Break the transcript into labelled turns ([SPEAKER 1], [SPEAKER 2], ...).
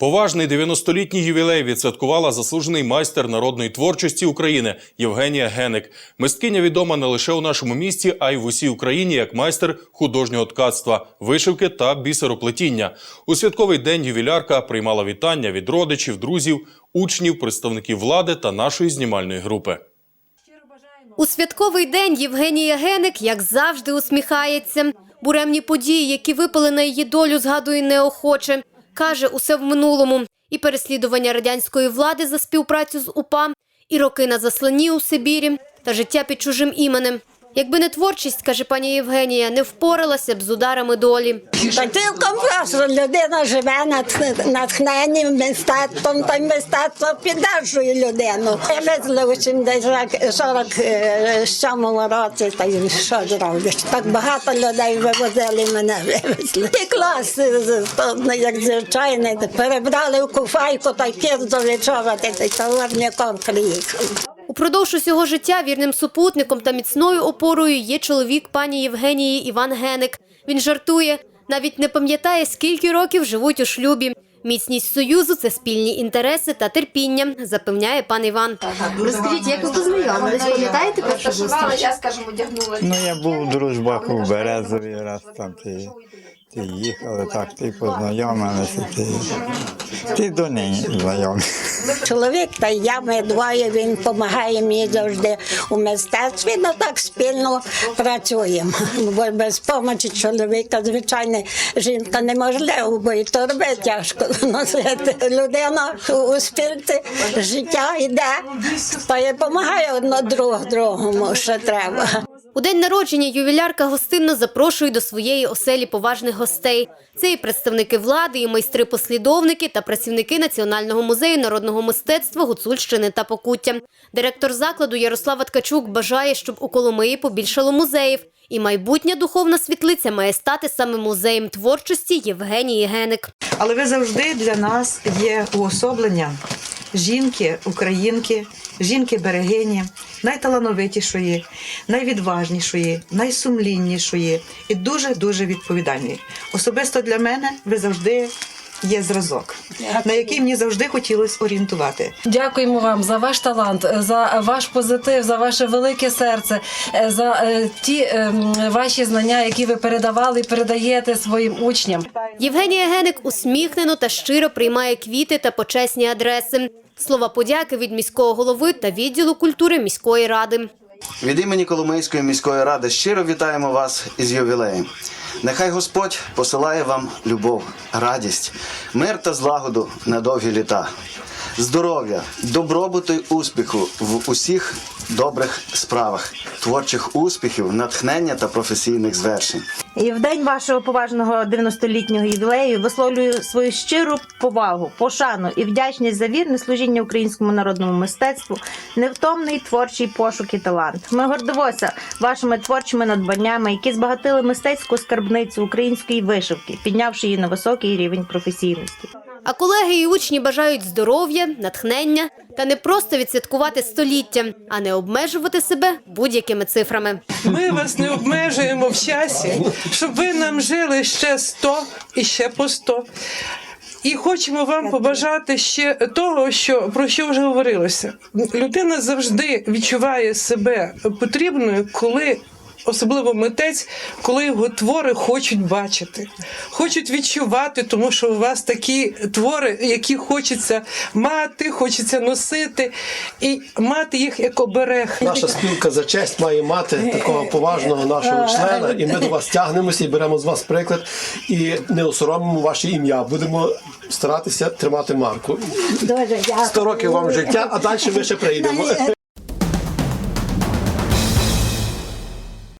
[SPEAKER 1] Поважний 90-літній ювілей відсвяткувала заслужений майстер народної творчості України Євгенія Геник. Мисткиня відома не лише у нашому місті, а й в усій Україні як майстер художнього ткацтва, вишивки та бісероплетіння. У святковий день ювілярка приймала вітання від родичів, друзів, учнів, представників влади та нашої знімальної групи.
[SPEAKER 2] У святковий день Євгенія Геник, як завжди, усміхається. Буремні події, які випали на її долю, згадує неохоче. Каже, усе в минулому. І переслідування радянської влади за співпрацю з УПА, і роки на засланні у Сибірі, та життя під чужим іменем. Якби не творчість, каже пані Євгенія, не впоралася б з ударами долі.
[SPEAKER 3] Та цілком просто людина живе натхненням мистецтвом, та мистецтво піддержує людину. Вивезли у 47 році, та й що зробиш? Так багато людей вивозили мене, вивезли. І клас, з- як звичайний, перебрали в куфайку, та й кіз довічувати, та й товарняком приїхали.
[SPEAKER 2] Упродовж усього життя вірним супутником та міцною опорою є чоловік пані Євгенії Іван Геник. Він жартує, навіть не пам'ятає, скільки років живуть у шлюбі. Міцність союзу це спільні інтереси та терпіння, запевняє пан Іван. Розкажіть, як ви познайомились? Пам'ятаєте першу
[SPEAKER 4] Зашивала, я, скажімо, одягнула.
[SPEAKER 5] Ну, я був у дружбах у Березові, раз там ти, ти їхали, так, ти познайомилися, ти, ти до неї знайомий.
[SPEAKER 3] Чоловік та я, ми двоє, він допомагає мені завжди у мистецтві, ну так спільно працюємо. Бо без допомоги чоловіка, звичайно, жінка неможливо, бо і торби тяжко носити. Людина у спільці життя йде, та й допомагає одно друг другому, що треба.
[SPEAKER 2] У день народження ювілярка гостинно запрошує до своєї оселі поважних гостей. Це і представники влади, і майстри-послідовники та працівники Національного музею народного мистецтва Гуцульщини та Покуття. Директор закладу Ярослава Ткачук бажає, щоб у Коломиї побільшало музеїв. І майбутня духовна світлиця має стати саме музеєм творчості Євгенії Геник.
[SPEAKER 6] Але ви завжди для нас є уособлення жінки, українки, жінки берегині, найталановитішої, найвідважнішої, найсумліннішої і дуже дуже відповідальної. Особисто для мене ви завжди. Є зразок, на який мені завжди хотілося орієнтувати.
[SPEAKER 7] Дякуємо вам за ваш талант, за ваш позитив, за ваше велике серце, е, за е, ті ем, ваші знання, які ви передавали і передаєте своїм учням.
[SPEAKER 2] Євгенія Геник усміхнено та щиро приймає квіти та почесні адреси. Слова подяки від міського голови та відділу культури міської ради.
[SPEAKER 8] Від імені Коломийської міської ради щиро вітаємо вас із ювілеєм. Нехай Господь посилає вам любов, радість, мир та злагоду на довгі літа, здоров'я, добробуту й успіху в усіх добрих справах, творчих успіхів, натхнення та професійних звершень.
[SPEAKER 9] І в день вашого поважного 90-літнього ювілею висловлюю свою щиру повагу, пошану і вдячність за вірне служіння українському народному мистецтву, невтомний творчий пошук і талант. Ми гордимося вашими творчими надбаннями, які збагатили мистецьку скарбницю української вишивки, піднявши її на високий рівень професійності.
[SPEAKER 2] А колеги і учні бажають здоров'я, натхнення та не просто відсвяткувати століття, а не обмежувати себе будь-якими цифрами.
[SPEAKER 10] Ми вас не обмежуємо в часі, щоб ви нам жили ще 100 і ще по 100. І хочемо вам побажати ще того, що про що вже говорилося. Людина завжди відчуває себе потрібною, коли. Особливо митець, коли його твори хочуть бачити, хочуть відчувати, тому що у вас такі твори, які хочеться мати, хочеться носити, і мати їх як оберег.
[SPEAKER 11] Наша спілка за честь має мати такого поважного нашого члена, і ми до вас тягнемося і беремо з вас приклад, і не осоромимо ваше ім'я. Будемо старатися тримати марку.
[SPEAKER 3] Дуже дякую.
[SPEAKER 11] 100 років вам життя, а далі ми ще прийдемо.